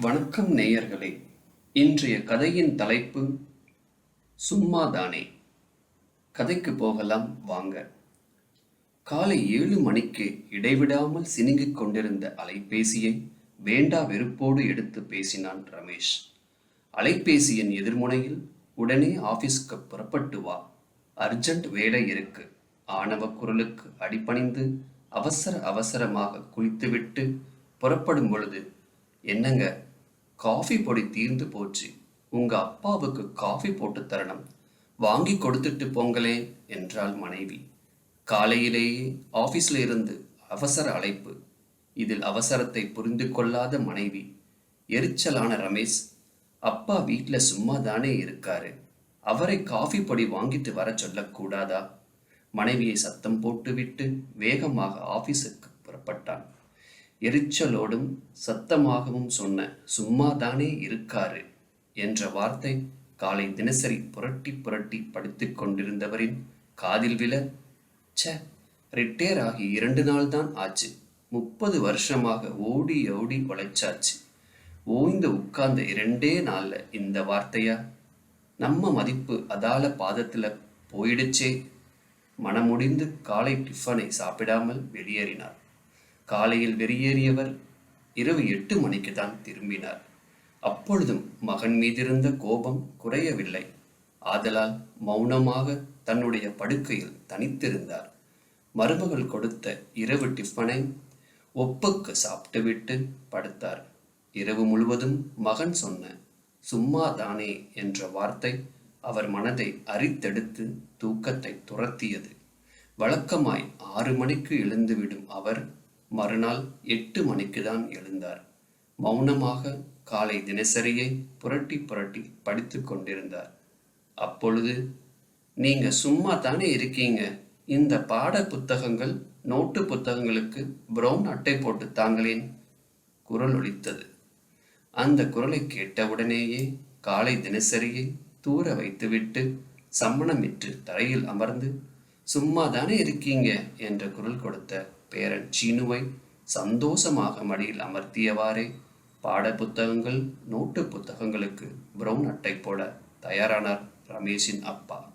வணக்கம் நேயர்களே. இன்றைய கதையின் தலைப்பு சும்மாதானே. கதைக்கு போகலாம் வாங்க. காலை ஏழு மணிக்கு இடைவிடாமல் சினுங்கிக் கொண்டிருந்த அலைபேசியை வேண்டா வெறுப்போடு எடுத்து பேசினான் ரமேஷ். அலைபேசியின் எதிர்முனையில் உடனே ஆபீஸ்க்கு புறப்பட்டு வா. அர்ஜென்ட் வேலை இருக்கு. ஆணவ குரலுக்கு அடிபணிந்து அவசர அவசரமாக குளித்துவிட்டு புறப்படும் பொழுது என்னங்க? காஃபி பொடி தீர்ந்து போச்சு. உங்க அப்பாவுக்கு காஃபி போட்டு தரணும். வாங்கி கொடுத்துட்டு போங்களே என்றாள் மனைவி. காலையிலேயே ஆபீஸ்ல இருந்து அவசர அழைப்பு. இதில் அவசரத்தை புரிந்து கொள்ளாத மனைவி. எரிச்சலான ரமேஷ் அப்பா வீட்ல சும்மா தானே இருக்காரு. அவரை காஃபி பொடி வாங்கிட்டு வர சொல்லக்கூடாதா? மனைவியை சத்தம் போட்டுவிட்டு வேகமாக ஆபீஸுக்கு புறப்பட்டான். எரிச்சலோடும் சத்தமாகவும் சொன்ன சும்மா தானே இருக்காரு என்ற வார்த்தை காலை தினசரி புரட்டி புரட்டி படித்துக் கொண்டிருந்தவரின் காதில் விழ ச ரிட்டையர் ஆகி இரண்டு நாள் தான் ஆச்சு. முப்பது வருஷமாக ஓடி ஓடி உழைச்சாச்சு. ஓய்ந்து உட்கார்ந்த இரண்டே நாள்ல இந்த வார்த்தையா? நம்ம மதிப்பு அதால பாதத்துல போயிடுச்சே. மனமுடிந்து காலை டிஃபனை சாப்பிடாமல் வெளியேறினார். காலையில் வெளியேறியவர் இரவு எட்டு மணிக்கு தான் திரும்பினார். அப்பொழுதும் மகன் மீதிருந்த கோபம் குறையவில்லை. ஆதலால் மௌனமாக தன்னுடைய படுக்கையில் தனித்திருந்தார். மருமகள் கொடுத்த இரவு டிஃபனை ஒப்புக்கு சாப்பிட்டுவிட்டு படுத்தார். இரவு முழுவதும் மகன் சொன்ன சும்மா தானே என்ற வார்த்தை அவர் மனதை அரித்தெடுத்து தூக்கத்தை துரத்தியது. வழக்கமாய் ஆறு மணிக்கு எழுந்துவிடும் அவர் மறுநாள் எட்டு மணிக்கு தான் எழுந்தார். மௌனமாக காலை தினசரியை புரட்டி புரட்டி படித்து கொண்டிருந்தார். அப்பொழுது நீங்க சும்மா தானே இருக்கீங்க? இந்த பாட புத்தகங்கள் நோட்டு புத்தகங்களுக்கு ப்ரௌன் அட்டை போட்டு தாங்களேன்? குரல் ஒலித்தது. அந்த குரலை கேட்டவுடனேயே காலை தினசரியை தூர வைத்துவிட்டு சம்மணமிட்டு தரையில் அமர்ந்து சும்மா தானே இருக்கீங்க? என்ற குரல் கொடுத்த பேரன் சீனுவை சந்தோஷமாக மடியில் அமர்த்தியவாறே. பாட புத்தகங்கள் நோட்டு புத்தகங்களுக்கு பிரவுன் அட்டை போட தயாரானார் ரமேஷின் அப்பா.